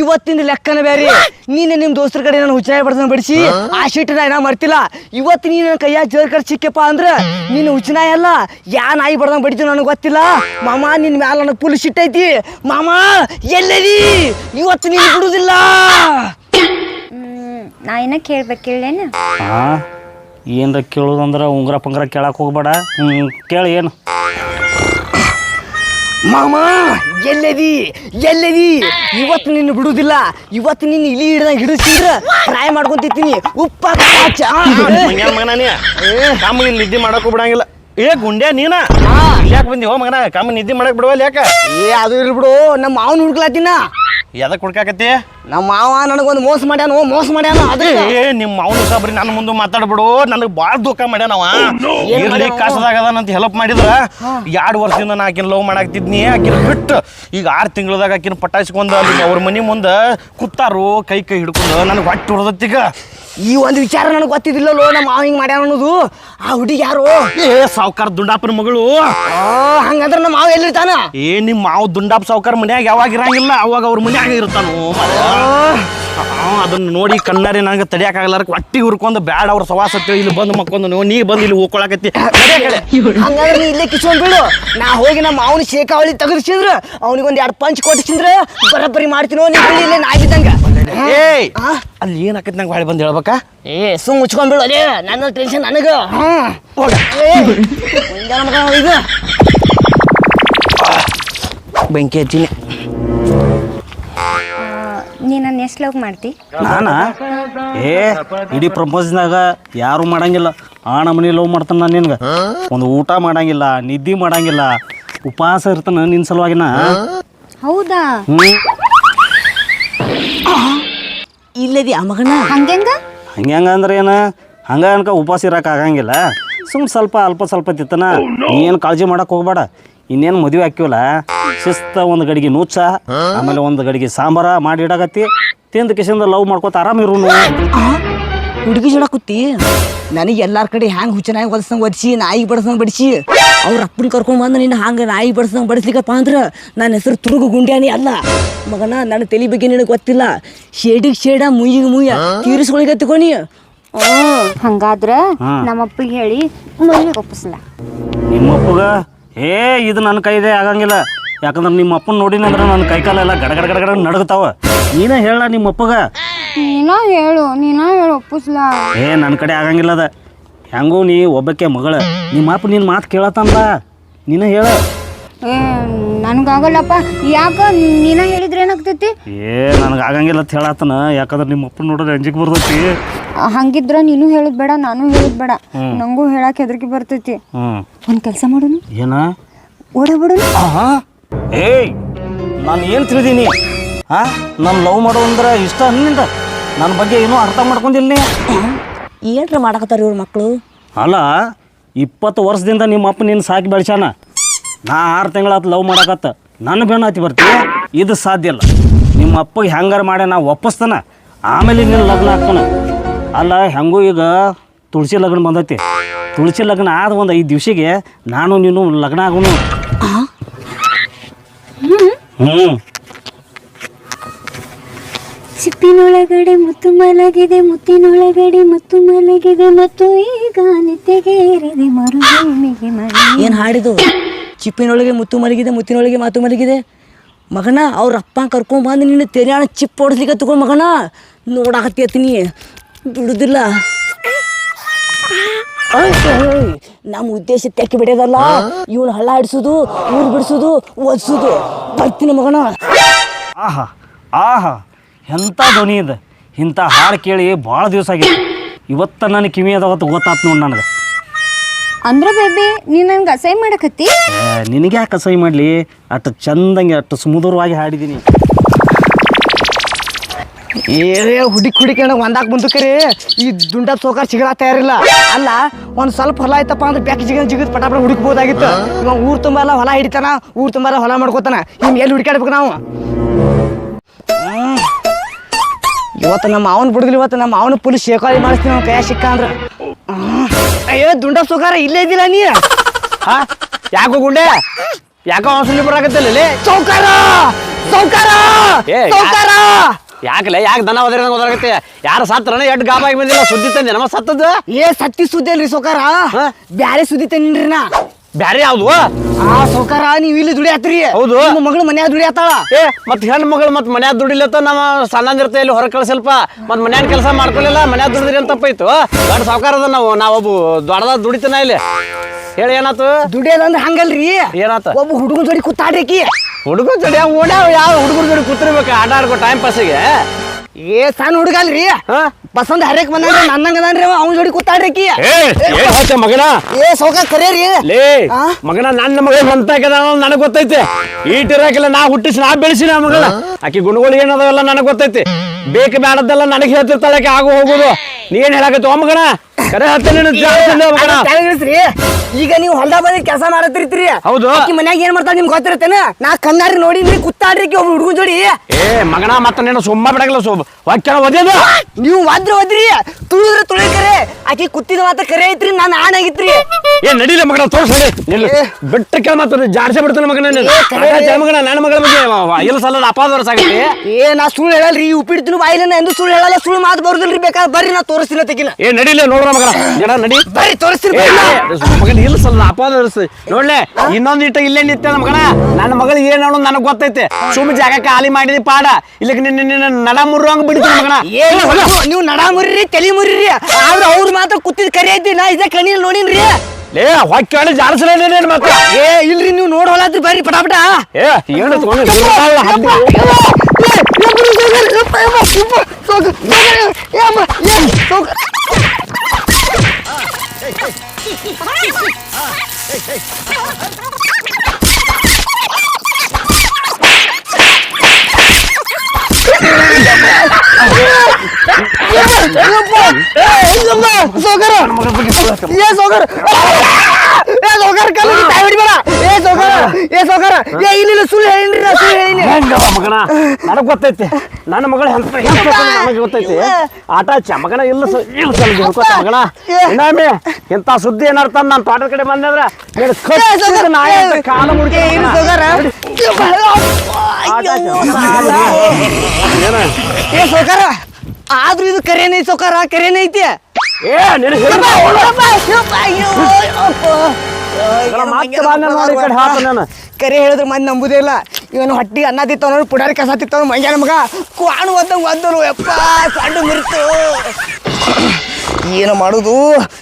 ಇವತ್ತಿನ ಲೆಕ್ಕನ ಬೇರೆ ನೀನೆ ನಿಮ್ ದೋಸ್ತರ ಕಡೆ ನಾನು ಹುಚ್ಚಾಯ ಬಡ್ಸಂಗ್ ಬಡಿಸಿ. ಆ ಶೀಟ್ ನಾ ಮರ್ತಿಲ್ಲ. ಇವತ್ತು ನೀನು ನನ್ನ ಕೈಯಾಗ ಜೋರ್ ಕರ್ ಸಿಕ್ಕಪ್ಪ ಅಂದ್ರ ನೀನು ಹುಚ್ಚನಾಯ ಅಲ್ಲ. ಯಾ ನಾಯಿ ಬಡ್ದಂಗ್ ಬಡಿತು ನನಗೆ ಗೊತ್ತಿಲ್ಲ. ಮಾಮ ನಿನ್ ಮ್ಯಾಲ ನನಗೆ ಪುಲ್ ಶಿಟ್ ಐತಿ. ಮಾಮ ಎಲ್ಲದಿ ಇವತ್ತು ನೀನು ಬಿಡುದಿಲ್ಲ. ನಾ ಏನ ಕೇಳ್ಬೇಕು ಏನ್ರ ಕೇಳುದಂದ್ರ ಏನರ ಕೇಳೋದಂದ್ರೆ ಉಂಗ್ರ ಪಂಗ್ರ ಕೇಳಕ್ಕೆ ಹೋಗ್ಬೇಡ. ಹ್ಞೂ ಕೇಳಿ ಏನು? ಮಾಮ ಎಲ್ಲದಿ ಎಲ್ಲದಿ. ಇವತ್ತು ನಿನ್ನ ಬಿಡುದಿಲ್ಲ. ಇವತ್ತು ನಿನ್ನ ಇಲಿ ಹಿಡ್ದಂಗ್ ಹಿಡಿಸಿದ್ರ ಟ್ರೈ ಮಾಡ್ಕೊಂತಿತ್ತೀನಿ ಉಪ್ಪ ಮಗನೇ ಕಾಮ ಇಲ್ಲಿ ನಿದ್ದೆ ಮಾಡಕ್ಕೂ ಬಿಡಂಗಿಲ್ಲ. ಏ ಗುಂಡ್ಯಾ ನೀನ? ಯಾಕೆ ಬಂದಿ? ಹೋ ಮಗನ ಕಾಮ ನಿದ್ದೆ ಮಾಡಕ್ ಬಿಡವಲ್ಲ ಯಾಕ? ಏ ಅದು ಇರ್ಬಿಡು ಬಿಡು. ನಮ್ಮ ಮಾವನ್ ಹುಡ್ಕ್ಲಾತಿನ ಎದಕ್ ಹುಡ್ಕಾಕತ್ತಿ? ನಮ್ಮ ಮಾವ ನನಗೊಂದು ಮೋಸ ಮಾಡ್ಯಾನ ಮೋಸ ಮಾಡ್ಯಾನ ಅದೇ ಏ ನಿಮ್ಮ ಮಾವನ ಸಾಬ್ರಿ ನನ್ನ ಮುಂದೆ ಮಾತಾಡ್ಬಿಡು ನನಗೆ ಭಾಳ ದುಃಖ ಮಾಡ್ಯಾನವ ಇರ್ಲಿ ಕಷ್ಟದಾಗ ಅದಾನಂತ ಹೆಲ್ಪ್ ಮಾಡಿದ್ರ ಎರಡು ವರ್ಷದಿಂದ ನಾ ಆಕಿನ ಲವ್ ಮಾಡಾಕ್ತಿದ್ನಿ ಆಕಿನ ಬಿಟ್ಟು ಈಗ ಆರು ತಿಂಗಳದಾಗ ಆಕಿನ ಪಟಾಯಿಸ್ಕೊಂಡು ಅಲ್ಲಿ ಅವ್ರ ಮನೆ ಮುಂದೆ ಕುತ್ತಾರು ಕೈ ಕೈ ಹಿಡ್ಕೊಂಡು ನನಗೆ ಹೊಟ್ಟೆ ಹೊಡೆದತ್ತೀಗ ಈ ಒಂದು ವಿಚಾರ ನನಗೆ ಗೊತ್ತಿದ್ದಿಲ್ಲಲ್ಲೋ ನಮ್ಮ ಮಾವ ಹಿಂಗೆ ಮಾಡ್ಯಾನ ಅನ್ನೋದು. ಆ ಹುಡುಗಿ ಯಾರು? ಏ ಸಾವ್ಕಾರ ದುಂಡಾಪನ ಮಗಳು. ಆ, ಹಂಗಂದ್ರ ನಮ್ಮ ಮಾವ ಎಲ್ಲಿರ್ತಾನ? ಏ ನಿಮ್ಮ ಮಾವ ದುಂಡಾಪ್ ಸಾವ್ಕಾರ ಮನ್ಯಾಗ ಯಾವಾಗ ಇರಂಗಿಲ್ಲ ಅವಾಗ ಅವ್ರ ಮನ್ಯಾಗ ಇರ್ತಾನು ಅದನ್ನ ನೋಡಿ ಕಣ್ಣಾರಿ ನನಗೆ ತಡಿಯಾಕಾಗಲಾರ ಹೊಟ್ಟಿ ಹುರ್ಕೊಂಡು ಬ್ಯಾಡ ಅವ್ರ ಸವಾಸ ಅಂತೇಳಿ ಇಲ್ಲಿ ಬಂದು ಮಕ್ಕೊಂದು ನೀವು ನೀ ಬಂದು ಇಲ್ಲಿ ಹೋಗ್ಕೊಳಕತ್ತಿ ಹಂಗಂದ್ರೆ ನೀ ಇಲ್ಲೇ ಕಿಶೋನ್ ಬಿಡು. ನಾ ಹೋಗಿ ನಮ್ಮ ಮಾವನ ಶೇಖಾವಳಿ ತೆಗೆದಿಸಿದ್ರ ಅವನಿಗೊಂದು ಎರಡು ಪಂಚ್ ಕೊಟ್ಟಿಸಿದ್ರ ಬರಬ್ಬರಿ ಮಾಡ್ತೀನೋ ನೀ ಬಿಡಿ ಇಲ್ಲೇ ಏಯ್ ಆ? ಅಲ್ಲಿ ಏನಾಕೈತಿ ನಂಗೆ ಹೊಳೆ ಬಂದು ಹೇಳ್ಬೇಕಾ? ಏ ಸುಮ್ ಮುಚ್ಕೊಂಡ್ ಬಿಡು ಅದೇ ನನ್ನ ಟೆನ್ಷನ್ ನನಗ. ಬೆಂಕಿ ಹಚ್ಚಿನಿ. ನೀ ನನ್ನ ಎಷ್ಟು ಲವ್ ಮಾಡ್ತಿ? ನಾನಾ? ಏ ಇಡೀ ಪ್ರಪಂಚದಾಗ ಯಾರು ಮಾಡಂಗಿಲ್ಲ. ಆ ನಮನಿ ಲವ್ ಮಾಡ್ತಾನ ನಾನು ನಿನ್ಗೆ. ಒಂದು ಊಟ ಮಾಡಂಗಿಲ್ಲ ನಿದ್ದೆ ಮಾಡಂಗಿಲ್ಲ ಉಪವಾಸ ಇರ್ತಾನ ನಿನ್ನ ಸಲುವಾಗಿನ ಹೌದಾ? ಇಲ್ಲದಿ ಆ ಮಗನ? ಹಂಗೆಂಗ? ಹಂಗೆ ಅಂದ್ರೆ ಏನು? ಹಂಗ ಅನ್ಕ ಉಪವಾಸ ಇರಕ್ಕೆ ಆಗಂಗಿಲ್ಲ. ಸುಮ್ ಸ್ವಲ್ಪ ಅಲ್ಪ ಸ್ವಲ್ಪ ತಿತ್ತನ. ಏನು ಕಾಳಜಿ ಮಾಡಕ್ಕೆ ಹೋಗ್ಬೇಡ. ಇನ್ನೇನು ಮದುವೆ ಹಾಕಿವಲ್ಲ ಶಿಸ್ತ ಒಂದು ಗಡಿಗೆ ನೂಚ ಆಮೇಲೆ ಒಂದು ಗಡಿಗೆ ಸಾಂಬಾರ ಮಾಡಿ ಇಡಾಕತ್ತಿ ತಿಂದ ಕಿಸಿಂದ ಲವ್ ಮಾಡ್ಕೊತ ಆರಾಮಿರು ಹುಡುಗಿ ಜಡ ಕೂತಿ? ನನಗೆ ಎಲ್ಲಾರ ಕಡೆ ಹ್ಯಾಂಗ್ ಹುಚ್ಚನಾಗಿ ಹೊಲಸಂಗ್ ಒದಿಸಿ ನಾಯಿ ಬಡ್ಸಂಗ್ ಬಡಿಸಿ? ಅವ್ರ ಅಪ್ಪನ ಕರ್ಕೊಂಡ್ ಬಂದು ನಿನ್ನ ಹಂಗ ನಾಯಿ ಬಡ್ಸಂಗ್ ಬಡಿಸ್ಲಿಕ್ಕಪ್ಪ ಅಂದ್ರ ನನ್ನ ಹೆಸರು ತುರುಗು ಗುಂಡ್ಯಾನಿ ಅಲ್ಲ. ಮಗನ ನನ್ನ ತಲೆ ಬಗ್ಗೆ ನಿನಗೆ ಗೊತ್ತಿಲ್ಲ. ಶೇಡಿಗೆ ಶೇಡ ಮುಯ್ಯಿಗೆ ಮುಯ್ಯ. ತೀರಿಸ್ಕೊಳಿಗೆ ತಗೋನಿ ಹಂಗಾದ್ರ ನಮ್ಮಪ್ಪಗೆ ನಮ್ಮ ಅಪ್ಪಗೆ ಹೇಳಿ ಮದುವೆ ಒಪ್ಪಿಸ್ಲ. ನಿಮ್ಮಪ್ಪಗ? ಏ ಇದು ನನ್ನ ಕೈದೇ ಆಗಂಗಿಲ್ಲ. ಯಾಕಂದ್ರೆ ನಿಮ್ಮ ಅಪ್ಪನ ನೋಡಿನಂದ್ರೆ ನನ್ನ ಕೈಕಾಲೆಲ್ಲ ಗಡ ಗಡ ಗಡ ಗಡ ನಡಗತಾವ ನೀನೇ ಹೇಳ ನಿಮ್ಮ ಅಪ್ಪಗ. ನೀನ ಹೇಳು ನೀನ ಹೇಳು ಒಪ್ಪಿಸ್ಲ ಏ ನನ್ನ ಕಡೆ ಆಗಂಗಿಲ್ಲ ಅದ. ಹೆಂಗೂ ನೀ ಒಬ್ಬಕ್ಕೆ ಮಗಳ. ನಿಮ್ಮ ಅಪ್ಪ ನಿನ್ನ ಮಾತು ಕೇಳತ್ತಂದ. ನೀನೇ ಹೇಳ. ನನ್ಗಾಗಲ್ಲಪ್ಪ. ಯಾಕ ನೀನ ಹೇಳಿದ್ರೆ ಏನಾಗ್ತೈತಿ? ಏ ನನಗೆ ಆಗಂಗಿಲ್ಲ ಅಂತ ಹೇಳತ್ತನ ಯಾಕಂದ್ರೆ ನಿಮ್ಮ ಅಪ್ಪ ನೋಡಿದ್ರೆ ಅಂಜಿಕೆ ಬರ್ತೈತಿ. ಹಂಗಿದ್ರ ನೀನು ಹೇಳುದ್ ಬೇಡ ನಾನು ಹೇಳುದ್ ಬೇಡ. ನಂಗೂ ಹೇಳಕ್ ಹೆದರಿಕೆ ಬರ್ತೈತಿ. ಹ್ಮ್. ಒಂದ್ ಕೆಲಸ ಮಾಡೋನು ಏನ? ಓಡಬಿಡೋನು ಆಹಾ. ಏಯ್ ನಾನು ಏನು ತಿಳಿದೀನಿ? ಹಾ ನಾನು ಲವ್ ಮಾಡೋ ಅಂದ್ರೆ ಇಷ್ಟ ಅನ್ನಿಂದ ನನ್ನ ಬಗ್ಗೆ ಏನೂ ಅರ್ಥ ಮಾಡ್ಕೊಂಡಿಲ್ಲ ನೀ. ಏನ್ರ ಮಾಡಕತ್ತಾರ ಇವ್ರ ಮಕ್ಕಳು ಅಲ್ಲ ಇಪ್ಪತ್ತು ವರ್ಷದಿಂದ ನಿಮ್ಮ ಅಪ್ಪ ನಿನ್ನ ಸಾಕಿ ಬೆಳ್ಸ್ಯಾನ. ನಾ ಆರು ತಿಂಗಳಾತು ಲವ್ ಮಾಡಕತ್ತ. ನನ್ನ ಬೆನ್ನ ಹತ್ತಿ ಬರ್ತೀನಿ ಇದು ಸಾಧ್ಯ ಇಲ್ಲ. ನಿಮ್ಮ ಅಪ್ಪಗೆ ಹೆಂಗಾರ ಮಾಡಿ ನಾ ಒಪ್ಪಿಸ್ತಾನ. ಆಮೇಲೆ ನಿನ್ನ ಲಗ್ನ ಹಾಕ್ತಾನ ಅಲ್ಲ ಹೆಂಗೂ ಈಗ ತುಳಸಿ ಲಗ್ನ ಬಂದೈತಿ. ತುಳಸಿ ಲಗ್ನ ಆದ ಒಂದು ಐದು ದಿವ್ಸಿಗೆ ನಾನು ನೀನು ಲಗ್ನ ಆಗೋನು. ಹ್ಞೂ ಚಿಪ್ಪಿನೊಳಗಡೆ ಮುತ್ತು ಮಲಗಿದೆ ಮುತ್ತಿನೊಳಗಡೆ ಮುತ್ತು ಮಲಗಿದೆ ಮತ್ತು ಈಗ ನಿತ್ಯಗೇರಿದೆ ಮರುಭೂಮಿಗೆ ಮಳೆ ಏನು ಹಾಡಿದು? ಚಿಪ್ಪಿನೊಳಗೆ ಮುತ್ತು ಮಲಗಿದೆ ಮುತ್ತಿನೊಳಗೆ ಮಾತು ಮಲಗಿದೆ. ಮಗನ ಅವ್ರ ಅಪ್ಪ ಕರ್ಕೊಂಬಂದು ನಿನ್ನ ತೆರಿಯಾಣ ಚಿಪ್ ಹೊಡಿಸ್ಲಿಕ್ಕೆ ತಗೊಂಡು ಮಗನ. ನೋಡಾಕತ್ತೀನಿ ಬಿಡುದಿಲ್ಲ. ನಮ್ಮ ಉದ್ದೇಶ ತೆಕ್ಕಿ ಬಿಡೋದಲ್ಲ ಇವನು ಹಳ್ಳ ಆಡಿಸೋದು ಊರು ಬಿಡಿಸೋದು ಓದಿಸೋದು ಬರ್ತೀನಿ ಮಗನ. ಆಹಾ ಆಹಾ. ಎಂಥ ಧ್ವನಿ ಇದೆ. ಇಂಥ ಹಾಡು ಕೇಳಿ ಭಾಳ ದಿವಸ ಆಗಿದೆ. ಇವತ್ತು ನನ್ನ ಕಿವಿ ಅದಾವತ್ತು ಗೊತ್ತಾತು ನೋಡಿ ನನಗೆ. ಅಂದ್ರ ಬೇಬಿ ನೀ ನನ್ಗೆ ಅಸಹ್ಯ ಮಾಡಕತ್ತಿ? ನಿನಗೆ ಯಾಕೆ ಅಸಹ್ಯ ಮಾಡಲಿ? ಅಷ್ಟು ಚಂದಂಗೆ ಅಷ್ಟು ಸುಮಧುರವಾಗಿ ಹಾಡಿದ್ದೀನಿ ಏರೇ ಹುಡುಕಿ ಹುಡುಕಿ ಒಂದಾಕ್ ಬಂದು ಕರಿ ಈ ದುಂಡ ಸೋಕಾರ ಸಿಗಲ ತಯಾರಿಲ್ಲ. ಅಲ್ಲ ಒಂದು ಸ್ವಲ್ಪ ಹೊಲ ಆಯ್ತಪ್ಪ ಅಂದ್ರೆ ಬ್ಯಾಕ್ ಜಿಗನ್ ಜಿಗದ್ ಪಟಾಪಟ ಹುಡುಕ್ಬೋದಾಗಿತ್ತು. ಇವ ಊರ್ ತುಂಬ ಎಲ್ಲ ಹೊಲ ಹಿಡಿತಾನ ಊರ್ ತುಂಬ ಎಲ್ಲ ಹೊಲ ಮಾಡ್ಕೋತಾನ. ಇನ್ ಎಲ್ಲಿ ಹುಡುಕಾಡ್ಬೇಕು ನಾವು. ಇವತ್ತು ನಮ್ಮ ಮಾವನ್ ಬಿಡುದಿಲ್ಲ ಇವತ್ತು ನಮ್ಮ ಮಾವನ ಪುಲಿಸ್ ಶೇಕಾಲಿ ಮಾಡಿಸ್ತೀನಿ ಅವ್ನ ಕೈಯ ಸಿಕ್ಕ ಅಂದ್ರ. ಅಯ್ಯೋ ದುಂಡ ಸುಖಾರ ಇಲ್ಲೇ ಇದ್ದಿಲ್ಲ ನೀ ಹಾ ಯಾಕೋ ಗುಂಡೆ? ಯಾಕೋ ಸುಮ್ಮನೆ ಬರಾಕತ್ತಲ್ಲ ಚೌಕಾರ ಚೌಕಾರ ಸೌಕಾರ! ಯಾಕಲೆ ಯಾಕೆ ದನ ಒದರಿದಂಗ ಒದರಾಗತ್ತೆ ಯಾರು ಸತ್ರನ ಎಟ್ ಗಾಬಾಗಿ ಬಂದಿಲ್ಲ ಸುದ್ದಿ ತಂದೆ ನಮ್ಮ ಸತ್ತದ ಏ ಸತ್ತಿ ಸುದ್ದಿ ಅಲ್ರಿ ಸೋಕಾರ? ಬ್ಯಾರೆ ಸುದ್ದಿ ತಂದ್ರಿ ನಾ. ಬ್ಯಾರೆ ಯಾವ್ದು? ಆ ಸೌಕಾರ ನೀವ್ ಇಲ್ಲಿ ದುಡಿಯಾತ್ರಿ. ಹೌದು. ನಿಮ್ಮ ಮಗಳು ಮನ್ಯಾಗ ದುಡಿಯಾತಾಳ. ಏ ಮತ್ ಹೆಣ್ಣು ಮಗಳು ಮತ್ ಮನ್ಯಾಗ ದುಡಿಲತ್ತ ನಮ್ಮ ಸಣ್ಣಂದಿರ್ತ ಇಲ್ಲಿ ಹೊರ ಕಳ್ಸಲ್ಪ. ಮತ್ ಮನ್ಯಾಗ ಕೆಲಸ ಮಾಡ್ಕೊಳಿಲ್ಲ ಮನ್ಯಾಗ ದುಡಿದ್ರಿ ಅಂತ ತಪ್ಪಾಯ್ತು ದೊಡ್ಡ ಅದ ನಾವು ನಾವೊಬ್ಬ ದೊಡ್ಡದ ದುಡಿತನ ಇಲ್ಲಿ. ಹೇಳಿ ಏನಾತು? ದುಡಿಯೋದಂದ್ರ ಹಂಗಲ್ರಿ. ಏನಾತ? ಒಬ್ಬ ಹುಡುಗನ ಜೋಡಿ ಕೂತಾಡ್ರಿ ಹುಡುಗ ಜೋಡಿ ಓಡ್ಯಾವ. ಯಾವ ಹುಡುಗರ ಜೋಡಿ ಕೂತಿರ್ಬೇಕು? ಆಟ ಆಡ್ಕೊ ಟೈಮ್ ಪಾಸಿಗೆ ಏ ಸಣ್ಣ ಹುಡುಗ ಅಲ್ರಿ. ಹಾ? ಬಸಂದ ಹರ್ಯಕ್ ಬಂದ್ರಿ ನನ್ನಂಗದನ್ರಿ ಅವ ಅವ್ನ ಜೋಡಿ ಕೂತಾಡ್ರಿಕಿ ಮಗನ? ಏ ಸೌಕ ಕರೇರಿ. ಲೇ ಮಗನ ನನ್ನ ಮಗ ಮಂತಾಕದ ನನಗೆ ಗೊತ್ತೈತೆ. ಈಟಿರಾಕಿಲ್ಲ ನಾ ಹುಟ್ಟಿಸಿ ನಾ ಬೆಳೆಸಿ ನಾ ಮಗಳ ಆಕಿ ಗುಣಗಳು ಏನದಾವೆಲ್ಲ ನನಗೆ ಗೊತ್ತೈತಿ. ಬೇಕು ಬೇಡದೆಲ್ಲ ನನಗೆ ಹೇಳ್ತಿರ್ತಾಳೆ ಆಕಿ ಆಗು ಹೋಗುದು. ನೀ ಏನ್ ಹೇಳಕತ್ತಿ ಓ ಮಗನ? ಕರೆ ಇಲ್ಲ ಮಗನ. ಈಗ ನೀವು ಹೊಲ್ದಾಗ ಬಂದಿ ಕೆಲಸ ಮಾಡತ್ತಿರ್ತೀರಿ. ಹೌದು. ಆಕಿ ಮನ್ಯಾಗ ಏನ್ ಮಾಡ್ತಾರೆ ನಿಮ್ಗೆ ಗೊತ್ತಿರತ್ತೇನ? ನಾ ಕಣ್ಣಾರಿ ನೋಡಿ ನೀ ಕುತ್ತಾಡ್ರಿ ಒಬ್ಬ ಹುಡುಗ ಜೋಡಿ. ಏ ಮಗನ ಮತ್ತ ನೀನು ಸುಮ್ಮ ಬಿಡಗಲ್ಲ ಸೋಬ್ ವಾಕ್ಯನ ಒದೇದು ನೀವು ವಾದ್ರ ಒದ್ರಿ. ತುಳಿದ್ರೆ ತುಳಿ ಕರೆ. ಆಕಿ ಕುತ್ತಿದ ಮಾತ್ರ ಕರೆ ಐತ್ರಿ ನಾನು ಆನ್ ಆಗಿತ್ರಿ ಏ ನಡಿಲ್ಲ ಮಗನ ತೋರ್ಸ್ ನಡಿ. ನಿಲ್ಲು. ಬಿಟ್ಟ ಕೇಳ ಮತ್ತೆ ಜಾಡ್ಸೆ ಬಿಡ್ತಾನೆ ಮಗನ ನೀನು. ಮಗನ ನನ್ನ ಮಗಳ ಬಗ್ಗೆ ಇಲ್ಲ ಸಲ ಅಪಾದ ವರ್ಷ ಆಗೈತಿ ಏ ನಾ ಸುಳ್ಳು ಹೇಳಲ್ರಿ ಉಪ್ಪಿಡ್ತೀನಿ ಬಾಯಿಲನ್ನ ಎಂದು ಸುಳ್ಳು ಹೇಳಲ್ಲ ಸುಳ್ಳು ಮಾತು ಬರುದಿಲ್ರಿ ಬೇಕಾದ್ರೆ ಬರ್ರಿ ನಾ ತೋರಿಸ್ತೀನಿ ತೆಗಿನ ಏ ನಡೀಲಿ ನೋಡ್ರ ಮಗನ ಜನ ನಡಿ. ತೋರಿಸ್ತೀನಿ ಮಗನ ಇಲ್ಲ ಅಪಾದ ವರ್ಷ ನೋಡ್ಲೆ ಇನ್ನೊಂದ್ ಇಟ್ಟ ಇಲ್ಲೇ ನಿಂತ ಮಗನ. ನನ್ನ ಮಗಳು ಏನ್ ಅನ್ನೋದು ನನಗೆ ಗೊತ್ತೈತೆ. ಸುಮ್ಮ ಜಾಗ ಖಾಲಿ ಮಾಡಿದಿ ಪಾಡ. ಇಲ್ಲಿಗೆ ನಿನ್ನ ನಿನ್ನ ನಡ ಮುರುವಂಗ ಬಿಡ್ತೀನಿ ಮಗನ. ಏ ನೀವು- ನಡ ಮುರ್ರಿ ತಲೆ ಮುರ್ರಿ. ಆದ್ರೆ ಅವ್ರು ಮಾತ್ರ ಕುತ್ತಿದ ಕರಿ ಐತಿ. ನಾ ಇದೇ ಕಣ್ಣಿಲ್ ನೋಡಿನ್ರಿ. ಲೇ ಹೊಕ್ಕಿ ಜಾಡ್ಸಲೇ ನೀನು ಮತ್ತೆ. ಏ ಇಲ್ರಿ ನೀವು ನೋಡಿ ಹೊಲಾದ್ರಿ ಬರ್ರಿ ಪಟಾಪಟ ಏ ಏನು ತಗೊಂಡು ஏன் சோகர் ஏன் சோகர் ಗುರುತಾಳ ಹಬ್ಬ. ಸುಳ್ಳು ಹೇಳಿನ್ರಿ ನಾ ಸುಳ್ಳು ಹೇಳಿನಿ. ಹೆಂಗವ ಮಗನ? ನನಗ್ ಗೊತ್ತೈತಿ. ನನ್ನ ಮಗಳ ಹೆಂತ ಹೆಂತ ನನಗೆ ಗೊತ್ತೈತಿ. ಆಟ ಮಗನ ಇಲ್ಲ ಸ- ಇಲ್ಲ ಸಲ ಹೇಳ್ಕೊತ ಮಗನ? ಇನ್ನಾಮಿ ಇಂಥ ಸುದ್ದಿ ಏನಾರ್ತ ನಾನು ತೋಟದ ಕಡೆ ಬಂದ್ರೆ ನೀನು ಕಚ್ಚಿದ ನಾಯಿ ಅಂತ ಕಾಲ ಏನ? ಏ ಸೌಕಾರ. ಆದ್ರೂ ಇದು ಕರೇನೇ ಸೌಕಾರ ಕರೇನೇ ಐತಿ. ಏ ನಿನಗೆ ಹಿಡ್ದ ಅವ್ಳು. ಮತ್ತೆ ಹೇಳಿದ್ರು ನೋಡಿ ಈ ಕಡೆ ಹಾಕು ನಾನು. ಕರೆ ಹೇಳಿದ್ರೆ ಮಂದಿ ನಂಬುದೇ ಇಲ್ಲ. ಇವನು ಹೊಟ್ಟಿ ಅನ್ನ ತಿತ್ತವನು ಪುಡಾರಿ ಕಸ ತಿತ್ತವನು ಮಂಗ್ಯಾನ ಮಗ. ಕ್ವಾಣು ಒದ್ದಂಗೆ ಒದ್ದನು ಯಪ್ಪ ಸಣ್ಣ ಮಿರ್ತು. ಏನು ಮಾಡುದು?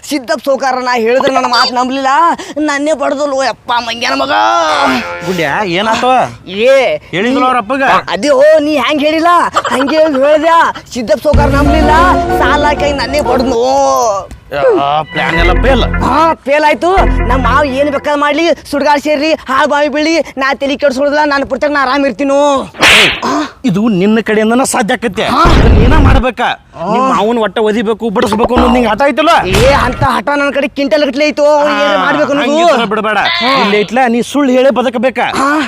ಸಿದ್ದಪ್ಪ ಸೋಕಾರ ನಾ ಹೇಳಿದ್ರೆ ನನ್ನ ಮಾತು ನಂಬಲಿಲ್ಲ. ನನ್ನೇ ಬಡ್ದಲ್ವ ಯಪ್ಪ ಮಂಗ್ಯಾನ ಮಗ. ಗುಡ್ಯ ಏನಾತ ಏ ಅವ್ರ ಅಪ್ಪಗ? ಅದೇ ಓ ನೀ ಹೆಂಗ್ ಹೇಳಿಲ್ಲ? ಹಂಗೆ ಹೇಳ್ದ ಸಿದ್ದಪ್ಪ ಸೋಕಾರ ನಂಬಲಿಲ್ಲ. ಸಾಲ ಹಾಕಿ ನನ್ನೇ ಬಡ್ದು ಪ್ಲಾನ್ ಎಲ್ಲ ಫೇಲ್ ಹಾ ಫೇಲ್ ಆಯ್ತು. ನಮ್ಮ ಮಾವ ಏನ್ ಬೇಕಾದ್ ಮಾಡ್ಲಿ ಸುಡ್ಗಾಡ್ ಸೇರ್ಲಿ ಹಾಳು ಬಾವಿ ಬೀಳಿ ನಾ ತಲೆ ಕೆಡ್ಸೋದಿಲ್ಲ ನಾನು ಪುರ್ತಕ ನಾ ಆರಾಮ್ ಇರ್ತೀನೋ. ಇದು ನಿನ್ನ ಕಡೆಯಿಂದನ ಸಾಧ್ಯ ಆಕತ್ತೆ. ನೀನ ಮಾಡ್ಬೇಕ. ನಿಮ್ಮ ಅವನ್ ಒಟ್ಟ ಒದಿಬೇಕು ಬಡಿಸ್ಬೇಕು ಅನ್ನೋದು ನಿಂಗೆ ಹಠ ಐತಲ್ಲ ಏ ಅಂತ ಹಠ ನನ್ನ ಕಡೆ ಕಿಂಟಲ್ ಗಟ್ಲೆ ಐತು ಏನು ಮಾಡ್ಬೇಕು ಅನ್ನೋದು? ಬಿಡಬೇಡ. ಇಲ್ಲಿ ಇಟ್ಲ ನೀ ಸುಳ್ಳು ಹೇಳಿ ಬದಕಬೇಕ.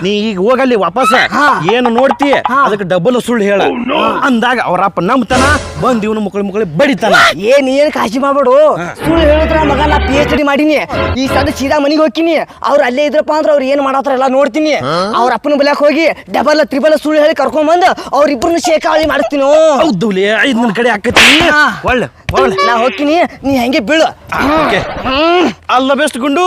ನೀ ಈಗ ಹೋಗಲ್ಲಿ ವಾಪಸ್. ಏನು ನೋಡ್ತಿ? ಅದಕ್ಕೆ ಡಬಲ್ ಸುಳ್ಳು ಹೇಳ. ಅಂದಾಗ ಅವರಪ್ಪ ನಂಬ್ತಾನ ಬಂದ್ ಇವನು ಮಕ್ಕಳು ಮಕ್ಕಳು ಬಡಿತಾನ. ಏ ಏನ್ ಏನು ಕಾಶಿ ಮಾಡ್ಬೇಡು. ಸುಳ್ಳು ಹೇಳಿದ್ರ ಮಗ ನಾ ಪಿ ಎಚ್ ಡಿ ಮಾಡೀನಿ. ಈ ಸದ ಸೀದಾ ಮನೆಗೆ ಹೋಗ್ತೀನಿ. ಅವ್ರು ಅಲ್ಲೇ ಇದ್ರಪ್ಪ ಅಂದ್ರೆ ಅವ್ರು ಏನ್ ಮಾಡತ್ತಾರ ಎಲ್ಲ ನೋಡ್ತೀನಿ. ಅವ್ರ ಅಪ್ಪನ ಬಲ್ಯಾಕ ಹೋಗಿ ಡಬಲ್ ತ್ರಿಬಲ್ ಸುಳ್ಳು ಹೇಳಿ ಕರ್ಕೊಂಡ್ ಬಂದು ಅವ್ರಿಬ್ರನ್ನ ಶೇಖಾವಳಿ ಮಾಡ್ತೀನಿ ಹೌದು ಐದ್ ನಿನ್ ಕಡೆ ಹಾಕತ್ತೀನಿ ಹಾ. ಒಳ್ಳೆ ಒಳ್ಳೆ. ನಾ ಹೋಗ್ತೀನಿ. ನೀ ಹೆಂಗೆ ಬೀಳು. ಅಲ್ಲ ಬೆಸ್ಟ್ ಗುಂಡು.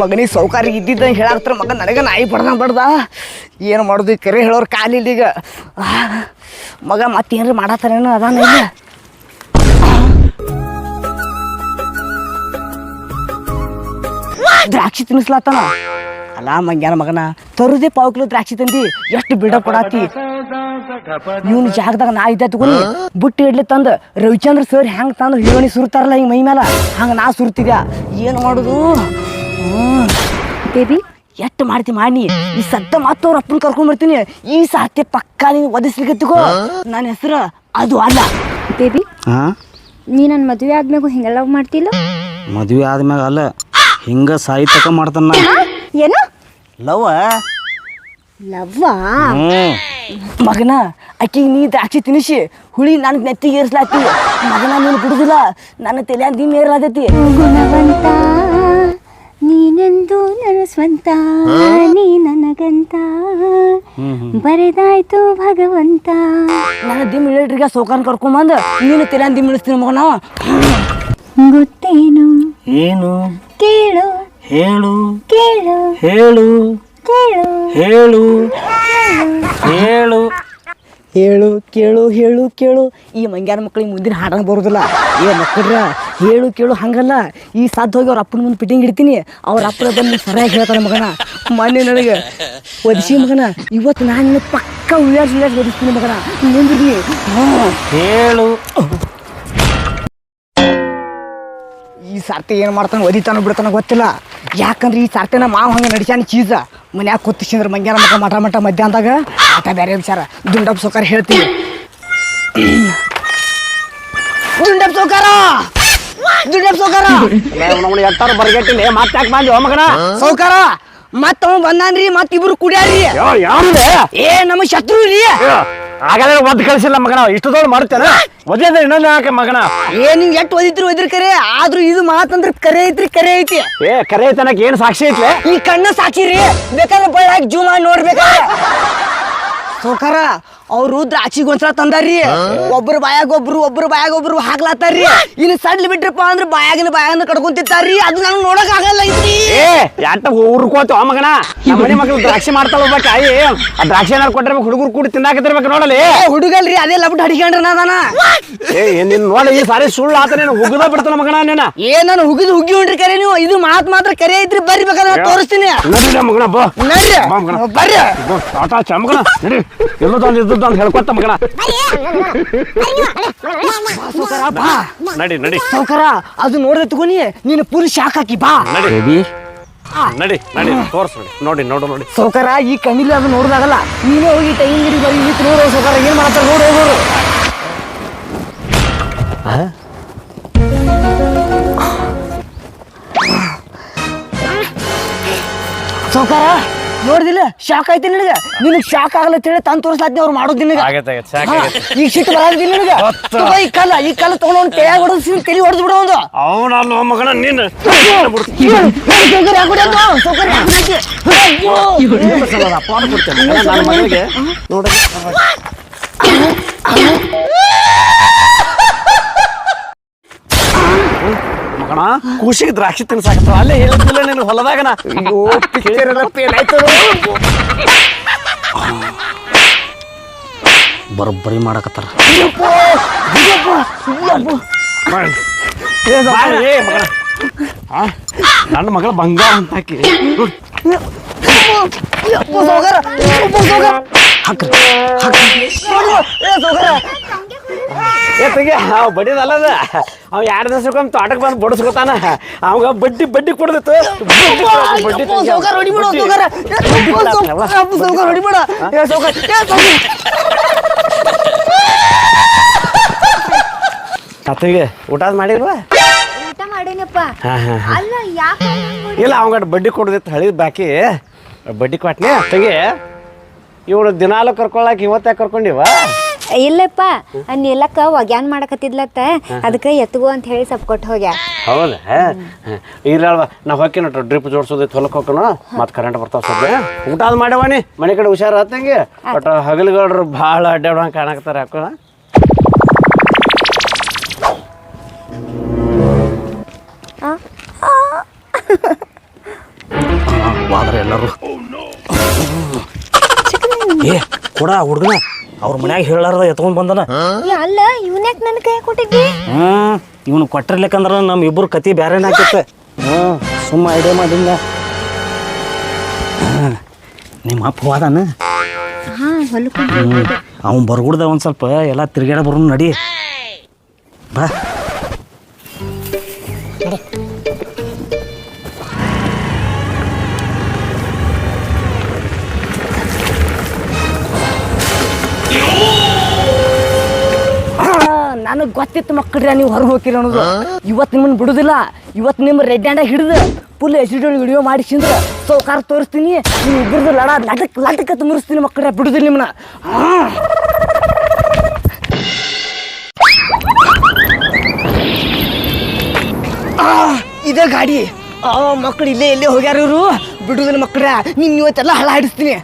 ಮಗನಿಗೆ ಸೌಕಾರಿ ಇದ್ದಿದ್ದ ಹೇಳಾಕ್ತಾರ ಮಗ ನನಗೆ ನಾಯಿ ಪಡ್ದ ಬಡ್ದ. ಏನು ಮಾಡೋದು? ಈ ಕರೆ ಹೇಳೋರು ಕಾಲಿಲ್ಲ ಈಗ. ಮಗ ಮತ್ತೇನ್ರ ಮಾಡತ್ತಾರೇನು ಅದಾನ ಈಗ. ದ್ರಾಕ್ಷಿ ತಿನ್ನಿಸ್ಲಾತನ. ಅಲ್ಲ ಮಂಗ್ಯಾನ ಮಗನ, ತರುದೇ ಪಾವು ಕಿಲೋ ದ್ರಾಕ್ಷಿ ತಂದಿ, ಎಷ್ಟು ಬಿಡ ಕೊಡಾತಿ. ಇವನ್ ಜಾಗದಾಗ ನಾ ಇದ್ದ ತಗೊಂಡು ಬುಟ್ಟಿ ಇಡ್ಲಿ ತಂದು, ರವಿಚಂದ್ರ ಸರ್ ಹೆಂಗ್ ತಂದು ಹಿರೋಣಿ ಸುರ್ತಾರಲ್ಲ ಹಿಂಗ್ ಮೈ ಮೇಲೆ ಹಂಗ ನಾ ಸುರ್ತಿದ್ಯಾ. ಏನು ಮಾಡುದು? ಬೇಬಿ ಎಟ್ಟು ಮಾಡ್ತಿ ಮಾಡಿ ಈ ಸದ್ದ ಮತ್ತೆ ಅವ್ರ ಅಪ್ಪನ ಕರ್ಕೊಂಡ್ ಬರ್ತೀನಿ. ಈ ಸಾಧ್ಯ ಪಕ್ಕ ನೀನು ಒದಿಸ್ಲಿಕ್ಕೆ ತಗೋ ನನ್ನ ಹೆಸರು ಅದು ಅಲ್ಲ. ಬೇಬಿ ನೀ ನನ್ನ ಮದುವೆ ಆದ್ಮೇಲೆ ಹಿಂಗೆಲ್ಲ ಮಾಡ್ತಿಲ್ಲ? ಮದ್ವೆ ಆದ್ಮ್ಯಾಗ ಅಲ್ಲ ಹಿಂಗ ಸಾಹಿತ್ಯಕ ಮಾಡ್ತಾನ. ಏನು? ಲವ? ಲವ್ವ? ಮಗನ ಅಕ್ಕಿಗೆ ನೀ ದ್ರಾಕ್ಷಿ ತಿನ್ನಿಸಿ ಹುಳಿ ನನಗೆ ನೆತ್ತಿಗೆ ಏರ್ಸ್ಲಾತಿ ಮಗನ ನೀನು ಬಿಡುದಿಲ್ಲ. ನನ್ನ ತಲೆ ನೀನು ಏರ್ಲಾತೈತಿ. ಗುಣವಂತ ನೀನೆಂದು ನನ್ನ ಸ್ವಂತ ನೀ ನನಗಂತ. ಬರೆದಾಯ್ತು ಭಗವಂತ. ನನ್ನ ದಿಮ್ ಇಳಿಟ್ರಿಗೆ ಸೌಕಾನ್ ಕರ್ಕೊಂಬಂದು ನೀನು ತಿರ ದಿಮ್ ಇಳಿಸ್ತೀನಿ ಮಗನ. ಗೊತ್ತೇನು? ಏನು? ಕೇಳು. ಹೇಳು. ಕೇಳು. ಹೇಳು. ಕೇಳು. ಹೇಳು. ಹೇಳು. ಹೇಳು, ಕೇಳು ಹೇಳು, ಕೇಳು. ಈ ಮಂಗ್ಯಾರ ಮಕ್ಳಿಗೆ ಮುಂದಿನ ಹಾಡನ ಬರೋದಿಲ್ಲ. ಏ ಮಕ್ಕಳ್ರ, ಹೇಳು, ಕೇಳು, ಹಂಗಲ್ಲ. ಈ ಸಾಧ್ಯ ಹೋಗಿ ಅವ್ರ ಅಪ್ಪನ ಮುಂದೆ ಫಿಟ್ಟಿಂಗ್ ಇಡ್ತೀನಿ. ಅವ್ರ ಅಪ್ಪನ ಬಂದು ಸರಿಯಾಗಿ ಹೇಳ್ತಾರೆ ಮಗನ. ಮೊನ್ನೆ ನನಗೆ ಒದಿಸಿ ಮಗನ. ಇವತ್ತು ನಾನು ಪಕ್ಕ ಉಳ್ಳಾಡ್ಸಿ ಉಳ್ಳಾಡ್ಸಿ ಒದಿಸ್ತೀನಿ ಮಗನ. ಹೇಳು. ಈ ಸಾರ್ತಿ ಏನು ಮಾಡ್ತಾನೆ ಒದಿತಾನ ಬಿಡ್ತಾನ ಗೊತ್ತಿಲ್ಲ. ಯಾಕಂದ್ರೆ ಈ ಸಾರ್ತಿನ ಮಾವ ಹಂಗೆ ನಡಿಸ್ಯಾನ ಚೀಸ ಮನ್ಯಾಗ ಕೂತಿಸಿಂದ್ರೆ ಮಂಗ್ಯಾನ ಮಕ್ಕ ಮಠ ಮಠ ಮಧ್ಯಾಹ್ನದಾಗ ಆತ ಬೇರೆ ವಿಚಾರ. ದುಂಡಪ್ಪ ಸೋಕಾರ ಹೇಳ್ತೀನಿ ದುಂಡಪ್ಪ ಸೌಕಾರ! ದುಂಡಪ್ಪ ಸೌಕಾರ! ಎತ್ತಾರ ಬರ್ಗೆಟ್ಟಿಲ್ಲ ಮತ್ತೆ ಯಾಕೆ ಬಂದಿ ಮಗನ? ಸೌಕಾರ! ಮತ್ತ ಅವ ಬಂದಾನ್ರಿ ಮತ್ತಿಬ್ರು ಇಬ್ರು ಕುಡಿಯಾರಿ ಯಾವ್ದೆ ಏ ನಮ್ಮ ಶತ್ರು ರೀ. ಹಾಗಾದ್ರೆ ಒದ್ದು ಕಳಿಸಿಲ್ಲ ಮಗನ ಇಷ್ಟು ದೊಡ್ಡ ಮಾಡ್ತೇನೆ ಒದ್ದೆ ಇನ್ನೊಂದು ಹಾಕ ಮಗನ. ಏ ನೀವ್ ಎಷ್ಟ್ ಒದಿದ್ರು ಓದಿರಿ ಕರೆ ಆದ್ರೂ ಇದು ಮಾತಂದ್ರ ಕರೆ ಐತ್ರಿ ಕರೆ ಐತಿ. ಏ ಕರೆ ತನಕ ಏನ್ ಸಾಕ್ಷಿ ಐತ್ಲೆ? ಈ ಕಣ್ಣ ಸಾಕ್ಷಿ ರೀ. ಬೇಕಾದ್ರೆ ಬಳ್ಳಾಗಿ ಜೂ ಮಾಡಿ ನೋಡ್ಬೇಕಾದ್ರೆ. ಸೋಕಾರ ಅವ್ರು ದ್ರಾಕ್ಷಿಗೆ ಒಂದ್ಸಲ ತಂದಾರ್ರಿ. ಒಬ್ರು ಬಾಯಾಗ ಒಬ್ರು ಒಬ್ರು ಬಾಯಾಗ ಒಬ್ರು ಹಾಕ್ಲಾತಾರ್ರಿ ಇನ್ನು ಸಡ್ಲಿ ಬಿಟ್ರಪ್ಪ ಅಂದ್ರೆ ಬಾಯಾಗಿನ ಬಾಯಾಗಿನ ಕಡ್ಕೊಂತಿರ್ತಾರ್ರಿ ಅದು ನಾನು ನೋಡಕ್ ಆಗಲ್ಲ ಯಾಟ ಉರ್ಕೋತ ಮಗನ? ಮನೆ ಮಗಳು ದ್ರಾಕ್ಷಿ ಮಾಡ್ತಾಳ ಒಬ್ಬ ಕಾಯಿ ಆ ದ್ರಾಕ್ಷಿ ಏನಾರು ಕೊಟ್ಟರೆ ಹುಡುಗರು ಕೂಡ ತಿನ್ನಾಕತ್ತಿರ್ಬೇಕು ನೋಡಲಿ. ಏ ಹುಡುಗಲ್ರಿ ಅದೇ ಲಬ್ಬಿಟ್ಟು ಹಡಿಕೊಂಡ್ರ ನಾನ ಏ ನಿನ್ ನೋಡಿ ಈ ಸಾರಿ ಸುಳ್ಳು ಆತ ನೀನು ಹುಗ್ಗದ ಬಿಡ್ತಾನ ಮಗನ ನೀನ. ಏ ನಾನು ಹುಗಿದು ಹುಗ್ಗಿ ಹೊಂಟ್ರಿ ಕರೆ ನೀವು. ಇದು ಮಾತ್ ಮಾತ್ರ ಕರೆ ಐತ್ರಿ ಬರ್ರಿ ಬೇಕಾದ್ರೆ ನಾನ್ ತೋರಿಸ್ತೀನಿ. ನಡಿ ಮಗನ ಬಾ. ನಡಿ. ಬಾ ಮಗನ. ಬರ್ರಿ. ಚಮಗನ ನಡಿ ಎಲ್ಲೋ ಮಗನ ಇದ್ದದ್ದು ಅಂತ ಹೇಳ್ಕೊತ ಮಗನ ಸೌಕರ ಬಾ. ನಡಿ ನಡಿ. ಸೌಕರ ಅದು ನೋಡ್ರೆ ತಗೋನಿ ನೀನು ಪುಲ್ ಶಾಕ್ ಹಾಕಿ ಬಾ. ನಡಿ. ನಡಿ ನಡಿ ತೋರ್ಸ್ ನೋಡಿ. ನೋಡು ನೋಡಿ ಸೌಕರ ಈ ಕಣ್ಣಿಲ್ಲ ಅದು ನೋಡ್ದಾಗಲ್ಲ. ನೀನೇ ಹೋಗಿ ಟೈಮ್ ಗಿರಿ ಬರೀ ಈ ನೋಡು ಸೌಕರ ಏನ್ ಮಾಡ್ತಾರೆ ನೋಡು ಹೋಗೋರು. ಸೌಕರ ನೋಡಿದಿಲ್ಲ? ಶಾಕ್ ಐತಿ ನಿನಗೆ? ನಿನಗೆ ಶಾಕ್ ಆಗಲ್ಲ ತಿಳಿ ತಂದು ತೋರಿಸ್ಲಾತ್ನಿ ಅವ್ರು ಮಾಡೋದು ನಿನಗೆ. ಆಗೈತೆ, ಆಗೈತೆ, ಶಾಕ್ ಹಾ, ಆಗೈತೆ. ಈಗ ಸಿಟ್ಟು ಬರೋದಿಲ್ಲ ನಿನಗೆ. ತಗೋ ಈ ಕಲ್ಲ ಈ ಕಲ್ಲ ತಗೊಂಡು ಅವ್ನು ಕೈಯಾಗ ಹೊಡೆದು ತಲೆ ಹೊಡೆದು ಬಿಡು ಒಂದು ಮಗನ ನೀನು ನನ್ನ ನೋಡಿ ಮಗನ ಖುಷಿಗೆ ದ್ರಾಕ್ಷಿ ತಿನ್ಸಾಕತ್ತಾವ. ಅಲ್ಲೇ ಹೇಳಿದ್ದಿಲ್ಲ ನೀನು ಹೊಲದಾಗನ? ಅಯ್ಯೋ ಪಿಕ್ಚರ್ ಎಲ್ಲ ಫೇಲ್ ಆಯ್ತು ಬರೋಬ್ಬರಿ ಮಾಡಕತ್ತಾರ. ನನ್ನ ಮಗಳ ಬಂಗಾರ ಅಂತ ಹಾಕಿ ಹಾಕ್ರಿ ಹಾಕ್ರಿ. ಏ ಸೌಕರ ಏ ತೆಗಿ ಅವ್ ಬಡಿದಲ್ಲ ಅದ. ಅವ್ ಎರಡು ದಿವಸಕ್ಕೊಮ್ಮೆ ತೋಟಕ್ಕೆ ಬಂದು ಬಡಿಸ್ಕೊತಾನ. ಅವಾಗ ಬಡ್ಡಿ ಬಡ್ಡಿ ಕೊಡ್ದಿತ್ತು. ಬಡ್ಡಿ ಅತ್ತಿಗೆ ಊಟ ಮಾಡಿಲ್ವಾ? ಊಟ ಮಾಡೇನಪ್ಪ. ಹಾ ಹಾ ಅಲ್ಲ ಯಾಕೆ ಇಲ್ಲ ಅವಂಗ ಬಡ್ಡಿ ಕೊಡ್ದಿತ್ತು ಹಳಿ ಬಾಕಿ. ಬಡ್ಡಿ ಕೊಟ್ನಿ. ಅತ್ತಿಗೆ ಇವಳು ದಿನಾಲು ಕರ್ಕೊಳಕ್ ಇವತ್ತೇ ಕರ್ಕೊಂಡಿವ? ಇಲ್ಲಪ್ಪ ನೀಲಕ್ಕ ಒಗ್ಯಾನ್ ಮಾಡಕತ್ತಿದ್ಲತ್ತ? ಅದಕ್ಕೆ ಎತ್ತಗೋ ಅಂತ ಹೇಳಿ ಸಪ್ ಕೊಟ್ಟು ಹೋಗ್ಯ. ಹೌದಾ? ಇರಲ್ವ ನಾವು ಹೊಕ್ಕಿ ನೋಡ್ರಿ ಡ್ರಿಪ್ ಜೋಡ್ಸೋದೈತೆ ಹೊಲಕ್ಕೆ ಹೋಗೋಣ ಮತ್ತೆ ಕರೆಂಟ್ ಬರ್ತಾವ ಸದ್ಯ ಊಟ ಅದು ಮಾಡ್ಯಾವನಿ ಮನೆ ಕಡೆ ಹುಷಾರು ಆತಂಗೆ ಬಟ್ ಹಗಲುಗಳ್ರು ಭಾಳ ಅಡ್ಡಾಡೋಂಗೆ ಕಾಣಕತ್ತಾರೆ ವಾದ್ರ ಎಲ್ಲರೂ. ಏ ಕೊಡ ಹುಡುಗನ. ಅವ್ರ ಮನ್ಯಾಗ ಹೇಳಾರ್ದ ಎತ್ಕೊಂಡ್ ಬಂದನ. ಅಲ್ಲ ಇವನ್ಯಾಕ್ ನನ್ನ ಕೈ ಕೊಟ್ಟಿದ್ದಿ? ಹ್ಮ್ ಇವನು ಕೊಟ್ಟಿರ್ಲಿಕ್ಕಂದ್ರ ನಮ್ ಇಬ್ಬರು ಕತಿ ಬ್ಯಾರೇನ ಹಾಕಿತ್ತೆ. ಹ್ಮ್ ಸುಮ್ಮ ಐಡಿಯಾ ಮಾಡಿಂದ ನಿಮ್ಮ ಅಪ್ಪ ಹೋದಾನ ಹಾ ಹೊಲಕ್ಕೆ ಅವ್ನು ಬರ್ಗುಡ್ದ ಒಂದು ಸ್ವಲ್ಪ ಎಲ್ಲ ತಿರ್ಗಾಡ ಬರೋನು ನಡಿ. ಬಾ. ನನಗೆ ಗೊತ್ತಿತ್ತು ಮಕ್ಕಳ್ರಿ ನೀವು ಹೊರಗೆ ಹೋಗಿರಿ ಅನ್ನೋದು. ಇವತ್ತು ನಿಮ್ಮನ್ನ ಬಿಡುದಿಲ್ಲ. ಇವತ್ತು ನಿಮ್ಮ ರೆಡ್ ಹ್ಯಾಂಡ ಹಿಡಿದು ಫುಲ್ ಎಸಿಡ್ ವಿಡಿಯೋ ಮಾಡಿಸಿಂದ್ರ ಸೌಕಾರ ತೋರಿಸ್ತೀನಿ. ನೀವು ಇಬ್ಬರದು ಲಡ ಲಟಕ್ ಲಟಕ್ ಅಂತ ಮುರಿಸ್ತೀನಿ ಮಕ್ಕಳ್ರೆ ಬಿಡುದಿಲ್ಲ ನಿಮ್ಮನ್ನ ಹಾ. ಇದೇ ಗಾಡಿ. ಆ ಮಕ್ಕಳು ಇಲ್ಲೇ ಇಲ್ಲೇ ಹೋಗ್ಯಾರ ಇವರು. ಬಿಡುದಿಲ್ಲ ಮಕ್ಕಳ ನೀನ್ ಇವತ್ತೆಲ್ಲ ಹಳ ಹಾಡಿಸ್ತೀನಿ.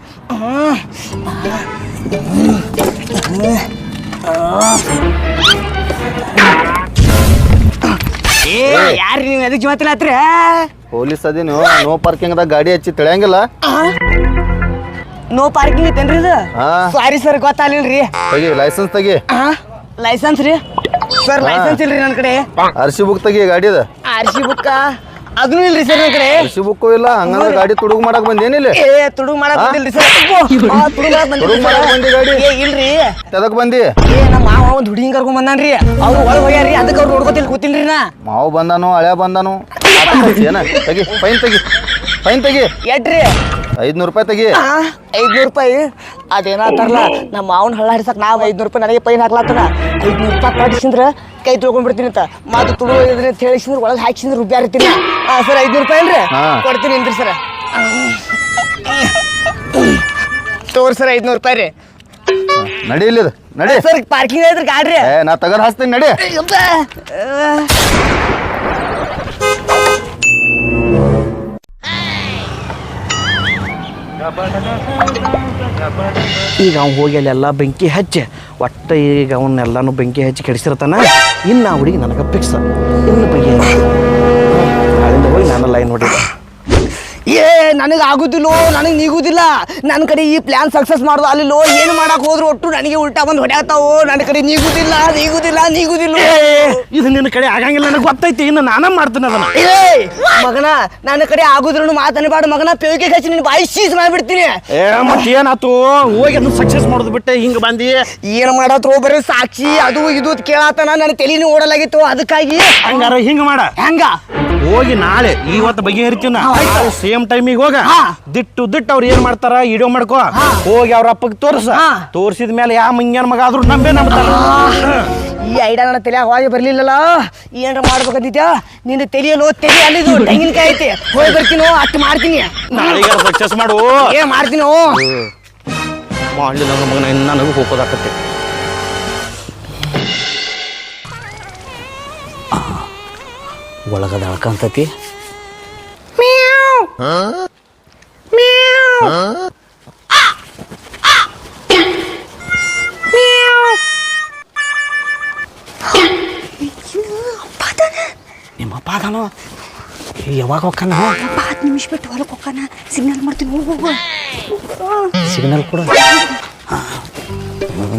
ಏ ಯಾರು ನೀವು? ಎದಕ್ಕೆ ಮಾತಾಡ್ತೀರ ಪೊಲೀಸ್ ಅದೇನು ನೋ ಪಾರ್ಕಿಂಗ್ ಪಾರ್ಕಿಂಗ್ದಾಗ ಗಾಡಿ ಹಚ್ಚಿ ತಿಳಿಯಂಗಿಲ್ಲ. ನೋ ಪಾರ್ಕಿಂಗ್ ಐತೇನ್ರಿ ಇದು? ಹಾ. ಸಾರಿ ಸರ್ ಗೊತ್ತಾಗ್ಲಿಲ್ರಿ. ತೆಗಿ ಲೈಸೆನ್ಸ್ ತೆಗಿ. ಲೈಸೆನ್ಸ್ ರೀ? ಸರ್ ಲೈಸೆನ್ಸ್ ಇಲ್ರಿ ನನ್ನ ಕಡೆ. ಸಿ ಬುಕ್ ತೆಗಿ ಗಾಡಿ ಆರ್ ಸಿ ಬುಕ್ಕ ಅದನ್ನೂ ಇಲ್ರಿ ಸರ್ ನನ್ನ ಕಡೆ. ಇಲ್ಲ ಹಂಗಂದ್ರೆ ಗಾಡಿ ತುಡುಗು ಮಾಡಕ್ ಬಂದೇನಿಲ್ಲ ಏ ತುಡುಗ್ ಮಾಡಕ್ ಬಂದಿಲ್ರಿ ಸರ್. ತುಡುಗ್ ಮಾಡಕ್ ತುಡುಗ್ ಮಾಡಕ್ ಬಂದಿ ಗಾಡಿ? ಏ ಇಲ್ರಿ. ಎದಕ್ ಬಂದಿ? ಏ ನಮ್ಮ ಮಾವ ಒಂದ್ ಹುಡುಗಿನ ಕರ್ಕೊಂಡ್ ಬಂದಾನ್ರಿ. ಅವ್ರು ಒಳಗ್ ಹೋಗ್ಯಾರಿ ಅದಕ್ಕೆ ಅವ್ರು ನೋಡ್ಕೊತಿಲ್ ಕೂತಿಲ್ರಿ ನಾ. ಮಾವು ಬಂದಾನು ಹಳೆ ಬಂದಾನು? ಏನ? ತಗಿ ಫೈನ್ ತಗಿ ಫೈನ್ ತಗಿ. ಎಟ್ರಿ ಐದ್ನೂರು ರೂಪಾಯಿ ತೆಗಿ. ಐದ್ನೂರು ರೂಪಾಯಿ? ಅದೇನಾತಾರಲ್ಲ ನಮ್ಮ ಮಾವನ ಹಳ್ಳ ಹಿಡ್ಸಕ್ ನಾವು ಐದ್ನೂರು ರೂಪಾಯಿ ನನಗೆ ಪೈನ್ ಹಾಕ್ಲಾತನ ಐದ್ನೂರು ರೂಪಾಯಿ ಕಟ್ಟಿಸಿದ್ರ ಕೈ ತೊಳ್ಕೊಂಡ್ಬಿಡ್ತೀನಿ ಅಂತ. ಮಾತು ತುಳು ಅಂತ ಹೇಳಿಸಿದ್ರ ಒಳಗೆ ಹಾಕಿಸಿದ್ರ ರುಬ್ಯಾರ ಇರ್ತೀನಿ. ಸರ್ ಐದ್ನೂರು ರೂಪಾಯಿ ಅಲ್ರಿ ಹಾ. ಕೊಡ್ತೀನಿ ಅಂದ್ರಿ ಸರ್. ತೋರ್ ಸರ್ ಐದ್ನೂರು ರೂಪಾಯಿ ರೀ. ನಡಿ ಇಲ್ಲಿದ ನಡಿ. ಸರ್ ಪಾರ್ಕಿಂಗ್ ಐತ್ರಿ ಗಾಡ್ರಿ. ಏ ನಾ ತಗರ್ ಹಾಸ್ತೀನಿ ನಡಿ. ಈಗ ಅವ್ನು ಹೋಗಿ ಅಲ್ಲೆಲ್ಲ ಬೆಂಕಿ ಹಚ್ಚಿ. ಒಟ್ಟು ಈಗ ಅವನ್ನೆಲ್ಲನೂ ಬೆಂಕಿ ಹಚ್ಚಿ ಕೆಡಿಸಿರ್ತಾನ. ಇನ್ನು ಆ ಹುಡುಗಿ ನನಗೆ ಫಿಕ್ಸ್ ಇನ್ನು ಬಗ್ಗೆ ಹೋಗಿ ನಾನು ಲೈನ್ ನೋಡಿದ್ದೆ ಏ ನನಗೆ ಆಗುದಿಲ್ಲೋ ನನಗೆ ನೀಗುದಿಲ್ಲ. ನನ್ನ ಕಡೆ ಈ ಪ್ಲಾನ್ ಸಕ್ಸಸ್ ಮಾಡೋದು ಅಲ್ಲಿಲ್ಲೋ ಏನು ಮಾಡಕ್ ಹೋದ್ರು ಒಟ್ಟು ನನಗೆ ಉಲ್ಟಾ ಬಂದು ಹೊಡ್ಯಾತಾವೋ ನನ್ನ ಕಡೆ ನೀಗುದಿಲ್ಲ ನೀಗುದಿಲ್ಲ ನೀಗುದಿಲ್ಲ. ಇದು ನಿನ್ನ ಕಡೆ ಆಗಂಗಿಲ್ಲ ನನಗೆ ಗೊತ್ತೈತಿ ಇನ್ನು ನಾನ ಮಾಡ್ತೀನಿ ಅದನ್ನ. ಏ ಮಗನ ನನ್ನ ಕಡೆ ಆಗುದಿಲ್ಲ ಮಾತನಬಾರ್ದು ಮಗನ ಪೇವಿಕೆ ಹಚ್ಚಿ ನಿನ್ನ ಬಾಯಿ ಸೀಸ್ ಮಾಡ್ಬಿಡ್ತೀನಿ. ಏ ಮತ್ತೆ ಏನಾತು ಹೋಗಿ ಅದನ್ನ ಸಕ್ಸಸ್ ಮಾಡೋದು ಬಿಟ್ಟೆ ಹಿಂಗೆ ಬಂದಿ? ಏನು ಮಾಡತ್ರೋ ಬರೀ ಸಾಕ್ಷಿ ಅದು ಇದು ಕೇಳಾತನ ನನ್ನ ತಲೆನೂ ಓಡಲಾಗಿತ್ತು ಅದಕ್ಕಾಗಿ ಹಂಗಾರ ಹಿಂಗ ಮಾಡ. ಹೆಂಗ? ಹೋಗಿ ನಾಳೆ ಇವತ್ತು ಬಗೆಹರಿತೀನ ಸೇಮ್ ಟೈಮಿಗೆ ಹೋಗ ಹಾ. ದಿಟ್ಟು ದಿಟ್ಟು ಅವ್ರು ಏನ್ ಮಾಡ್ತಾರ? ಇಡೋ ಮಾಡ್ಕೋ. ಹೋಗಿ ಅವ್ರ ಅಪ್ಪಗೆ ತೋರ್ಸ. ತೋರ್ಸಿದ ಮೇಲೆ ಯಾವ ಮಂಗ್ಯಾನ ಮಗ ಆದ್ರೂ ನಂಬೇ ನಂಬ್ತಾರ. ಈ ಐಡಿಯಾ ನನ್ನ ತಲೆ ಹೋಗಿ ಬರ್ಲಿಲ್ಲಲ್ಲ? ಏನಾರ ಮಾಡ್ಬೇಕಂತಿದ್ಯಾ? ನಿನ್ನ ತಲೆಯಲ್ಲೋ ತಲೆ ಅಲ್ಲಿದು ತೆಂಗಿನಕಾಯಿ ಐತಿ. ಹೋಗಿ ಬರ್ತೀನೋ ಅಷ್ಟು ಮಾಡ್ತೀನಿ. ಸಕ್ಸಸ್ ಮಾಡು. ಏ ಮಾಡ್ತೀನಿ ಮಾಡಲಿಲ್ಲ ಮಗನ ಇನ್ನು ನನಗೂ ಹೋಗೋದಾಕತ್ತೆ. ಒಳಗದ ಅಳ್ಕಂತತಿ ನಿಮ್ಮ ಯಾವಾಗ ಹೋಗ್ಕನ ಹತ್ತು ನಿಮಿಷ ಬಿಟ್ಟು ಹೊರಗೆ ಹೋಗೋಣ ಸಿಗ್ನಲ್ ಮಾಡ್ತೀನಿ ಹೋಗು ಹೋಗು. ಸಿಗ್ನಲ್ ಕೊಡು.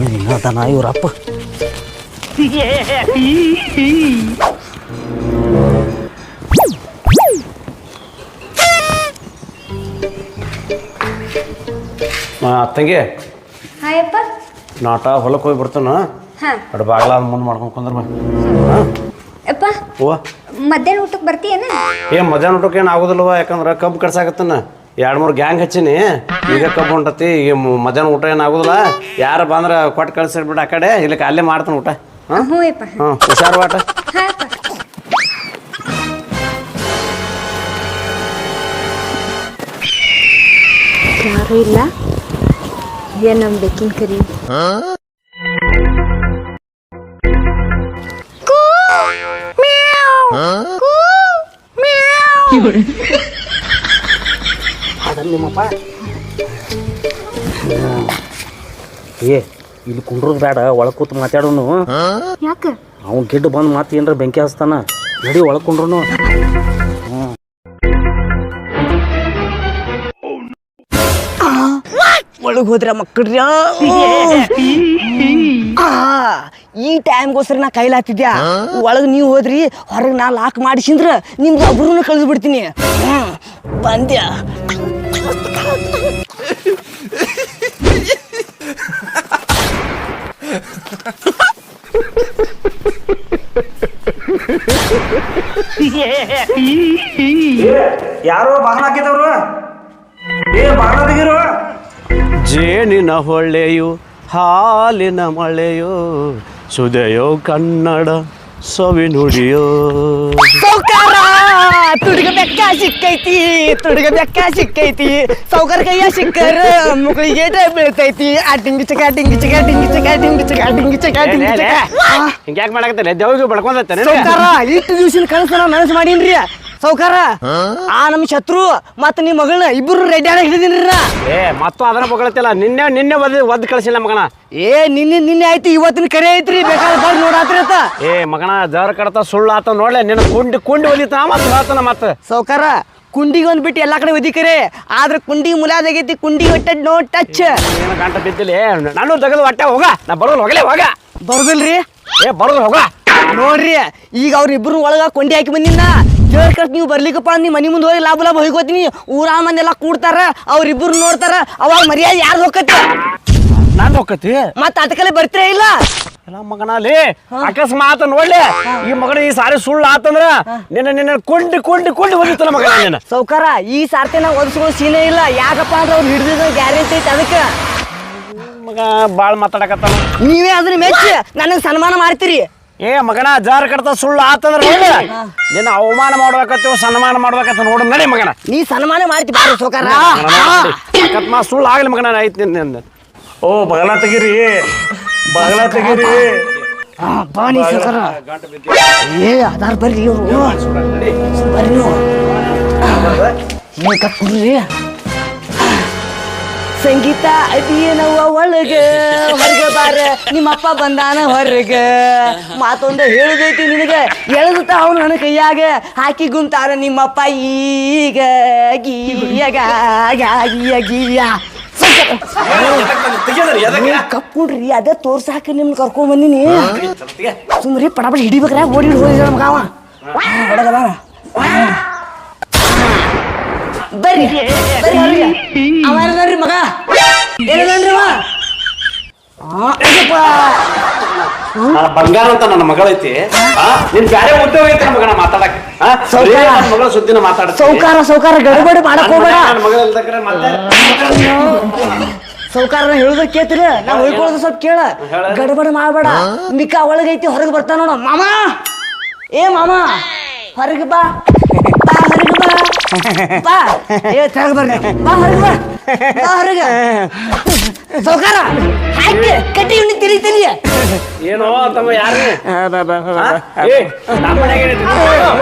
ಇನ್ನೂ ಅದಾನ ಇವ್ರಪ್ಪ ತಂಗಿ. ಹಾಯಪ್ಪ ನಾಟ ಹೊಲಕ್ಕೆ ಹೋಗಿ ಬರ್ತಾನ. ಹಾಂ. ಅಡ್ ಬಾಗ್ಲ ಮುಂದೆ ಮಾಡ್ಕೊಂಡು ಕುಂದ್ರ ಬಾ ಅಪ್ಪ ಮಧ್ಯಾಹ್ನ ಊಟಕ್ಕೆ ಬರ್ತೀಯನ? ಏ ಮಧ್ಯಾಹ್ನ ಊಟಕ್ಕೆ ಏನು ಆಗೋದಿಲ್ವ? ಯಾಕಂದ್ರೆ ಕಬ್ಬು ಕಡ್ಸಾಕತ್ತನ. ಎರಡು ಮೂರು ಗ್ಯಾಂಗ್ ಹಚ್ಚೀನಿ. ಈಗ ಕಬ್ಬು ಹೊಂಟತಿ ಈಗ ಮ- ಮಧ್ಯಾಹ್ನ ಊಟ ಏನು ಆಗೋದಿಲ್ಲ. ಯಾರು ಬಂದ್ರೆ ಕೊಟ್ಟು ಕಳ್ಸಿರ್ಬಿಟ್ಟು ಆ ಕಡೆ. ಇಲ್ಲಕ್ಕೆ ಅಲ್ಲೇ ಮಾಡ್ತಾನೆ ಊಟ. ಹಾಂ? ಹ್ಞೂ ಅಪ್ಪ ಹಾಂ ಹುಷಾರು ಬಾಟ. ಹಾಂ ಅಪ್ಪ ಯಾರು ಇಲ್ಲ. ಏನ್ ನಮ್ ಬೇಕಿನ ಕರಿ? ಏ ಇಲ್ಲಿ ಕುಂಡ್ರದ್ ಬೇಡ ಒಳಗೆ ಕೂತ್ ಮಾತಾಡೋನು. ಯಾಕ? ಅವ್ನು ಗಿಡ್ಡ ಬಂದು ಮತ್ತೆ ಏನ್ರ ಬೆಂಕಿ ಹಚ್ತಾನ. ನಡಿ ಒಳಗೆ ಕುಂಡ್ರು ಒಳಗೆ ಹೋದ್ರ ಮಕ್ಕಳ್ರ ಆ, ಈ ಟೈಮ್ಗೋಸ್ಕರ ನಾ ಕೈಲಿ ಹಾಕ್ತಿದ್ಯಾ ಒಳಗೆ ನೀವು ಹೋದ್ರಿ ಹೊರಗೆ ನಾ ಲಾಕ್ ಮಾಡಿಸಿಂದ್ರ ನಿಮ್ಗೆ ಒಬ್ರು ಕಳೆದು ಬಿಡ್ತೀನಿ ಬಂದ್ಯ? ಯಾರೋ ಬಾಗಿಲು ಹಾಕಿದವ್ರು? ಏ ಬಾಗಿಲು ತೆಗೀರು ಜೇನಿನ ಹೊಳ್ಳೆಯು ಹಾಲಿನ ಮಳೆಯೋ ಸುದೆಯೋ ಕನ್ನಡ ಸವಿ ನುಡಿಯೋ. ಸೌಕಾರ ತುಡುಗ ಬೆಕ್ಕ ಸಿಕ್ಕೈತಿ ತುಡುಗ ಬೆಕ್ಕ ಸಿಕ್ಕೈತಿ. ಸೌಕಾರ ಕೈಯ ಸಿಕ್ಕರ ಮುಗಳಿಗೆ ಬೀಳ್ತೈತಿ. ಆ dinghy ಚಕ dinghy ಚಕ dinghy ಚಕ dinghy ಚಕ dinghy ಚಕ dinghy ಚಕ. ಹಿಂಗ್ಯಾಕೆ ಮಾಡಕತ್ತಿಲ್ಲ ದೇವ್ಗೆ ಬಡ್ಕೊಂಡತ್ತೆ ಸೌಕಾರ ಇಷ್ಟು ದಿವಸ ಕನಸು ನಾವು ನನಸು ಮಾಡೀನ್ರಿ. ಸೌಕಾರ ಆ ನಮ್ ಶತ್ರು ಮತ್ತ ನಿಮ್ ಮಗಳನ್ನ ಇಬ್ರು ರೆಡಿ ಹಿಡಿದಿನ್ರಿ ನಾ ಏ ಮತ್ತು ಅದನ್ನ ಬಗಳತಿಲ್ಲ. ನಿನ್ನೆ ನಿನ್ನೆ ಒದ್ ಒದ್ ಕಳ್ಸಿಲ್ಲ ಮಗನ. ಏ ನಿನ್ನೆ ನಿನ್ನೆ ಆಯ್ತು ಇವತ್ತಿನ ಕರೆ ಐತ್ರಿ ಬೇಕಾದ್ರೆ ಬರ್ ನೋಡಾತ್ರಿ ಆತ ಏ ಮಗಣ ಜರ ಕಡತ ಸುಳ್ಳು ಆತ ನೋಡ್ಲೆ. ನಿನ್ನ ಕುಂಡಿ ಕುಂಡಿ ಒಲಿತ ಮತ್ತೆ ಹೇಳ್ತಾನ ಮತ್ತೆ. ಸೌಕಾರ ಕುಂಡಿಗೆ ಒಂದ್ ಬಿಟ್ಟು ಎಲ್ಲಾ ಕಡೆ ಒದಿಕರೆ. ಆದ್ರೆ ಕುಂಡಿ ಮುಲಾದಾಗೈತಿ ಕುಂಡಿ ಒಟ್ಟ ನೋ ಟಚ್ ಏನು ಗಂಟ ಬಿದ್ದಿಲ್ಲ. ನಾನು ತೆಗೆದು ಹೊಟ್ಟೆ ಹೋಗ. ನಾ ಬರೋದು ಹೋಗಲೇ ಹೋಗ. ಬರುದಿಲ್ರಿ? ಏ ಬರೋದು ಹೋಗ. ನೋಡ್ರಿ ಈಗ ಅವ್ರಿಬ್ರು ಒಳಗ ಕೊಂಡಿ ಹಾಕಿ ಬಂದಿನ. ಜೋರ್ ಕಷ್ಟ ನೀವು ಬರ್ಲಿಕ್ಕಪ್ಪ ಮನಿ ಮುಂದೆ ಹೋಗಿ ಲಾಭ ಲಾಭ ಹೋಗ್ಕೋತೀನಿ. ಊರ ಮನೆಲ್ಲ ಕೂಡ್ತಾರ ಅವ್ರಿಬ್ರು ನೋಡ್ತಾರ ಅವಾಗ ಮರ್ಯಾದೆ ಯಾರು ಹೋಗತ್ತೆ ನಾನು ಹೋಗತಿ ಮತ್ತ ಅದಕ್ಕಲ್ಲೇ ಬರ್ತೀರ ಇಲ್ಲ? ಎಲ್ಲ ಮಗನಲ್ಲಿ ಅಕಸ್ಮಾತ್ ನೋಡ್ಲಿ ಈ ಮಗನ ಈ ಸಾರಿ ಸುಳ್ಳು ಆತಂದ್ರ ನಿನ್ನ ನಿನ್ನ ಕೊಂಡು ಕೊಂಡು ಕೊಂಡು ಹೋಗಿತ್ತಲ್ಲ ಮಗನ ನಿನ್ನ. ಸೌಕಾರ ಈ ಸಾರ್ತಿ ನಾವು ಸೀನೇ ಸೀನೆ ಇಲ್ಲ. ಯಾಕಪ್ಪ ಅಂದ್ರೆ ಅವ್ರು ಹಿಡಿದ ಗ್ಯಾರಂಟಿ ಐತೆ ಅದಕ್ಕೆ. ಮಗ ಬಾಳ್ ಮಾತಾಡಕತ್ತಾನ. ನೀವೇ ಅದನ್ನ ಮೆಚ್ಚಿ ನನಗೆ ಸನ್ಮಾನ ಮಾಡ್ತೀರಿ. ಏ ಮಗನ ಜಾರ್ ಕಡ್ತ ಸುಳ್ಳು ಆತಂದ್ರೆ ನೋಡ. ನಿನ್ನ ಅವಮಾನ ಮಾಡ್ಬೇಕತ್ತ ಸನ್ಮಾನ ಮಾಡ್ಬೇಕತ್ತ ನೋಡು ನಡಿ ಮಗನ. ನೀ ಸನ್ಮಾನ ಮಾಡ್ತಿ ಬಾರಿ ಸೋಕಾರ. ಅಕಸ್ಮಾತ್ ಸುಳ್ಳು ಆಗ್ಲಿ ಮಗನ ಐತಿ ನಿನ್ನ ಓ ಬಗಲ ತೆಗೀರಿ. ಬಗಲ ತೆಗೀರಿ. ಸೌಕಾರ. ಏ ಅದಾರ ಬರ್ರಿ ಇವರು. ಬರ್ರಿ ನೀವು ಸಂಗೀತ ಅದೇನವ ಒಳಗ. ಹೊರಗೆ ಬಾರ, ನಿಮ್ಮಪ್ಪ ಬಂದಾನ ಹೊರಗ. ಮಾತೊಂದು ಹೇಳದೈತಿ ನಿನಗೆ. ಎಳೆದುತ್ತ ಅವನು ನನ್ನ ಕೈಯಾಗ. ಹಾಕಿ ಗುಂತಾರ ನಿಮ್ಮಪ್ಪ ಈಗ ಗೀಯಗ, ಗೀಯ ಗೀಯ ಕಪ್ಪುಡ್ರಿ, ಅದೇ ತೋರ್ಸಾಕ ನಿಮ್ನ ಕರ್ಕೊಂಡ್ ಬಂದಿನಿ. ಸುಮ್ರಿ ಪಡಪಡ ಹಿಡಿಬೇಕ್ರ, ಓಡಿ ಹೋಗಿ ನಮ್ಗ ಅವ. ಹೊಡಗದ ಬರ್ರಿ. ಬರ್ರಿ. ಅವ ಮಗ? ಅವ? ಆ, ಬಂಗಾರ ಅಂತ ನನ್ನ ಮಗಳೈತಿ. ನಿನ್ ಬ್ಯಾರೆ ಉದ್ಯೋಗ ಐತಿ ನನ್ನ ಮಗನ ಮಾತಾಡಕ್ ಮಗಳ ಸುದ್ದಿನ ಮಾತಾಡ ಸೌಕಾರ ಸೌಕಾರ ಗಡಬಡಿ ಮಾಡಕ್ ಹೋಗ್ಬೇಡ. ನನ್ನ ಮಗಳ ಇಲ್ದಕ್ರೆ ಮತ್ತೆ? ಸೌಕಾರ ಹೇಳುದ ಕೇಳ್ತೀರಿ? ನಾ ಹೊಯ್ಕೊಳ್ಳೋದು ಸ್ವಲ್ಪ ಕೇಳ. ಗಡಬಡಿ ಮಾಡಬೇಡ. ಮಿಕ್ಕ ಒಳಗೈತಿ ಹೊರಗೆ ಬರ್ತಾನ ನೋಡ. ಮಾಮ! ಏ ಮಾಮ! ಹೊರಗೆ ಬಾ. ಹೊರಗೆ ಬಾ. ಬಾ. ಏ ತೆಳಗ್ ಬರ್ರಿ ಬಾ ಹೊರಗೆ ಬಾ. ಬಾ ಹೊರಗೆ. ಸೌಕಾರ. ಹಾಕಿ. ಕಟ್ಟಿ ಉಣ್ಣಿ ತಿರಿ ತಿರಿ ಏನೋ ತಮ್ಮ ಯಾರು ಏ ನಮ್ಮ ಮನೆಗೆ ಏನೈತಿ?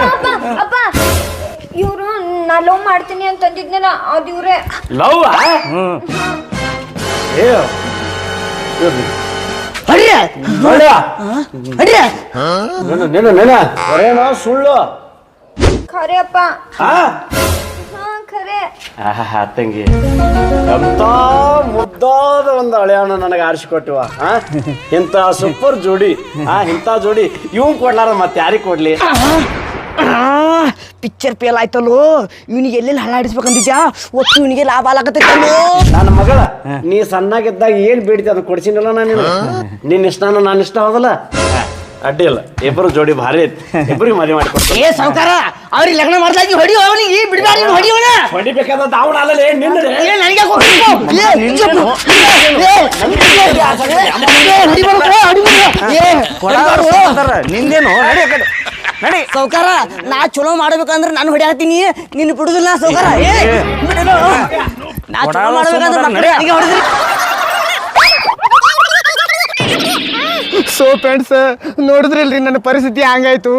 ಅಪ್ಪ ಅಪ್ಪ ಇವ್ರು ನಾ ಲವ್ ಮಾಡ್ತೀನಿ ಅಂತ ಅಂದಿದ್ನಲ್ಲ ಅದ್ ಇವ್ರೆ. ಲವ್ ಏ ಹೊಡ್ರಿ ನೋಡ ಹೊಡ್ರಿ ನೆನ ನೆನ ನೆನ. ಬರೇನೋ ಸುಳ್ಳು. ಖರೆ ಅಪ್ಪ. ಹಾ ಹಾ ಖರೆ. ಆಹಾ, ತಂಗಿ ಎಂತ ಮುದ್ದಾದ ಒಂದು ಹಳೆಯಣ್ಣ ನನಗೆ ಆರಿಸಿಕೊಟ್ಟಿವ ಆ? ಇಂಥ ಸೂಪರ್ ಜೋಡಿ ಆ ಇಂಥ ಜೋಡಿ. ಇವ್ ಕೊಡ್ಲಾರ ಮತ್ತೆ ಯಾರಿಗೆ ಕೊಡ್ಲಿ? ಪಿಕ್ಚರ್ ಪೇಲ್ ಆಯ್ತಲ್ಲೋ? ಇವನಿಗೆ ಎಲ್ಲೆಲ್ಲಿ ಹಳ್ಳಾಡಿಸ್ಬೇಕಂದಿದ್ಯಾ ಒಟ್ಟು ಇವನಿಗೆ ಲಾಭ ಆಗತ್ತೆ ನನ್ನ ಮಗಳ ನೀ ಸಣ್ಣಾಗಿದ್ದಾಗ ಏನ್ ಬೇಡ್ತಿ ಅದನ್ನ ಕೊಡ್ಸಿನಲ್ಲ ನಾನು ನಿನ್ನ ಇಷ್ಟ ನಾನು ಇಷ್ಟ ಹೋದಲ್ಲ? ಅಡ್ಡಿ ಇಲ್ಲ. ಇಬ್ಬರು ಜೋಡಿ ಭಾರಿ ಐತಿ. ಇಬ್ಬರಿಗೆ ಮದುವೆ ಮಾಡಿ ಕೊಡ್ತೀನಿ ಏ ಸಾವುಕಾರ ಅವ್ರಿಗೆ ಲಗ್ನ ಮಾಡ್ಲಾಗಿ ಹೊಡಿ ಅವನಿಗೆ ಈ ಬಿಡಬಾರಿ ಹೊಡಿಯೋಣ ಹೊಡಿಬೇಕಾದ ದಾವಣ ಅಲ್ಲೇ ನಿನ್ನ ಏ ನನಗೆ ಕೊಡು. ಏ, ನಿಜಕ್ಕೂ. ಏ. ನಿಂದೇನು? ನಡಿ ಕಡೆ. ನಡಿ. ಸಾವ್ಕಾರ ನಾ ಚಲೋ ಮಾಡ್ಬೇಕಂದ್ರೆ ನಾನು ಹೊಡಿಯಾತೀನಿ ನಿನ್ನ ಬಿಡುದಿಲ್ಲ ಸೌಕಾರ ಏ. ನಾ ಚಲೋ ಮಾಡ್ಬೇಕಂದ್ರೆ ಸುಮ್ಮನೆ ಮಕ್ಕಳು ನನಗೆ ಹೊಡೆದ್ರಿ. ಸೊ ಫ್ರೆಂಡ್ಸ್ ನೋಡಿದ್ರಲ್ರಿ ನನ್ನ ಪರಿಸ್ಥಿತಿ ಹಂಗಾಯ್ತು.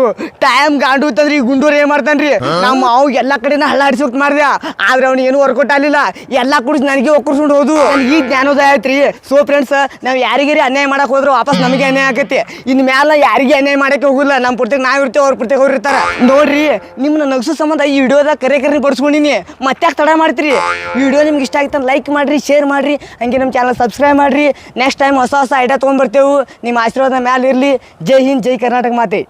ಟೈಮ್ ಗಾಂಡು ಇತ್ತಂದ್ರೆ ಈ ಗುಂಡೂರು ಏನ್ ಮಾಡ್ತಾನ್ರಿ? ನಮ್ಮ ಅವ್ ಎಲ್ಲಾ ಕಡೆನ ಹಳ್ಳಾಡಿಸಿ ಹೋಗ್ತ ಮಾಡ್ದೆ. ಆದ್ರೆ ಅವ್ನು ಏನು ವರ್ಕೌಟ್ ಆಗಲಿಲ್ಲ. ಎಲ್ಲಾ ಕುಡಿಸ್ ನನಗೆ ಒಕ್ಕರ್ಸ್ಕೊಂಡು ಹೋದು. ಈ ಜ್ಞಾನೋದಯ ಆಯ್ತ್ರಿ. ಸೊ ಫ್ರೆಂಡ್ಸ್ ನಾವು ಯಾರಿಗೇರಿ ಅನ್ಯಾಯ ಮಾಡಕ್ ಹೋದ್ರು ವಾಪಸ್ ನಮಗೆ ಅನ್ಯಾಯ ಆಗತ್ತೆ ಇನ್ ಮ್ಯಾಲ ಯಾರಿಗೆ ಅನ್ಯಾಯ ಮಾಡಕ್ಕೆ ಹೋಗಿಲ್ಲ ನಮ್ಮ ಪುರ್ತಕ್ಕೆ ನಾವ್ ಇರ್ತೇವೆ ಅವ್ರ ಪುರ್ತಕ್ಕೆ ಅವ್ರು ಇರ್ತಾರ. ನೋಡ್ರಿ ನಿಮ್ಮನ್ನ ನಗಸು ಸಂಬಂಧ ಈ ವಿಡಿಯೋದಾಗ ಕರೆ ಕರೆ ಬಡ್ಸ್ಕೊಂಡಿನಿ ಮತ್ತೆ ತಡ ಮಾಡ್ತೀರಿ? ವಿಡಿಯೋ ನಿಮ್ಗೆ ಇಷ್ಟ ಆಗಿತ್ತು ಲೈಕ್ ಮಾಡ್ರಿ ಶೇರ್ ಮಾಡ್ರಿ. ಹಂಗೆ ನಮ್ಮ ಚಾನಲ್ ಸಬ್ಸ್ಕ್ರೈಬ್ ಮಾಡ್ರಿ. ನೆಕ್ಸ್ಟ್ ಟೈಮ್ ಹೊಸ ಹೊಸ ಐಡಿಯಾ ತೊಗೊಂಡ್ಬರ್ತೇವೆ ನಿಮ್ಮ ಆಶೀರ್ವಾದ मैं आलिए जय हिंद जय कर्नाटक माते।